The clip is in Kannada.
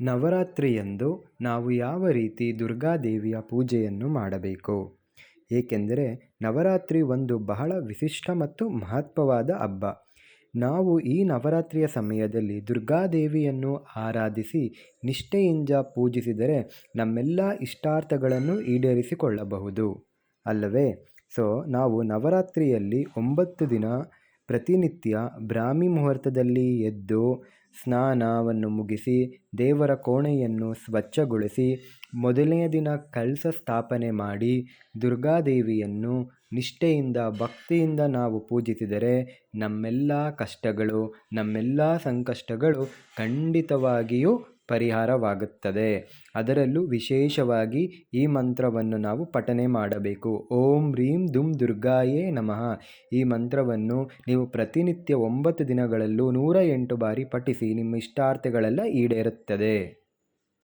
ನವರಾತ್ರಿಯಂದು ನಾವು ಯಾವ ರೀತಿ ದುರ್ಗಾದೇವಿಯ ಪೂಜೆಯನ್ನು ಮಾಡಬೇಕು? ಏಕೆಂದರೆ ನವರಾತ್ರಿ ಒಂದು ಬಹಳ ವಿಶಿಷ್ಟ ಮತ್ತು ಮಹತ್ವವಾದ ಹಬ್ಬ. ನಾವು ಈ ನವರಾತ್ರಿಯ ಸಮಯದಲ್ಲಿ ದುರ್ಗಾದೇವಿಯನ್ನು ಆರಾಧಿಸಿ, ನಿಷ್ಠೆಯಿಂದ ಪೂಜಿಸಿದರೆ ನಮ್ಮೆಲ್ಲ ಇಷ್ಟಾರ್ಥಗಳನ್ನು ಈಡೇರಿಸಿಕೊಳ್ಳಬಹುದು. ಅಲ್ಲವೇ? ಸೊ, ನಾವು ನವರಾತ್ರಿಯಲ್ಲಿ ಒಂಬತ್ತು ದಿನ ಪ್ರತಿನಿತ್ಯ ಬ್ರಾಹ್ಮಿ ಮುಹೂರ್ತದಲ್ಲಿ ಎದ್ದು ಸ್ನಾನವನ್ನು ಮುಗಿಸಿ ದೇವರ ಕೋಣೆಯನ್ನು ಸ್ವಚ್ಛಗೊಳಿಸಿ ಮೊದಲನೆಯ ದಿನ ಕಳಸ ಸ್ಥಾಪನೆ ಮಾಡಿ ದುರ್ಗಾದೇವಿಯನ್ನು ನಿಷ್ಠೆಯಿಂದ ಭಕ್ತಿಯಿಂದ ನಾವು ಪೂಜಿಸಿದರೆ ನಮ್ಮೆಲ್ಲ ಕಷ್ಟಗಳು, ನಮ್ಮೆಲ್ಲ ಸಂಕಷ್ಟಗಳು ಖಂಡಿತವಾಗಿಯೂ ಪರಿಹಾರವಾಗುತ್ತದೆ. ಅದರಲ್ಲೂ ವಿಶೇಷವಾಗಿ ಈ ಮಂತ್ರವನ್ನು ನಾವು ಪಠನೆ ಮಾಡಬೇಕು. ಓಂ ರೀಂ ದುಮ್ ದುರ್ಗಾಯೇ ನಮಃ. ಈ ಮಂತ್ರವನ್ನು ನೀವು ಪ್ರತಿನಿತ್ಯ ಒಂಬತ್ತು ದಿನಗಳಲ್ಲೂ ನೂರ ಎಂಟು ಬಾರಿ ಪಠಿಸಿ ನಿಮ್ಮ ಇಷ್ಟಾರ್ಥಗಳೆಲ್ಲ ಈಡೇರುತ್ತದೆ.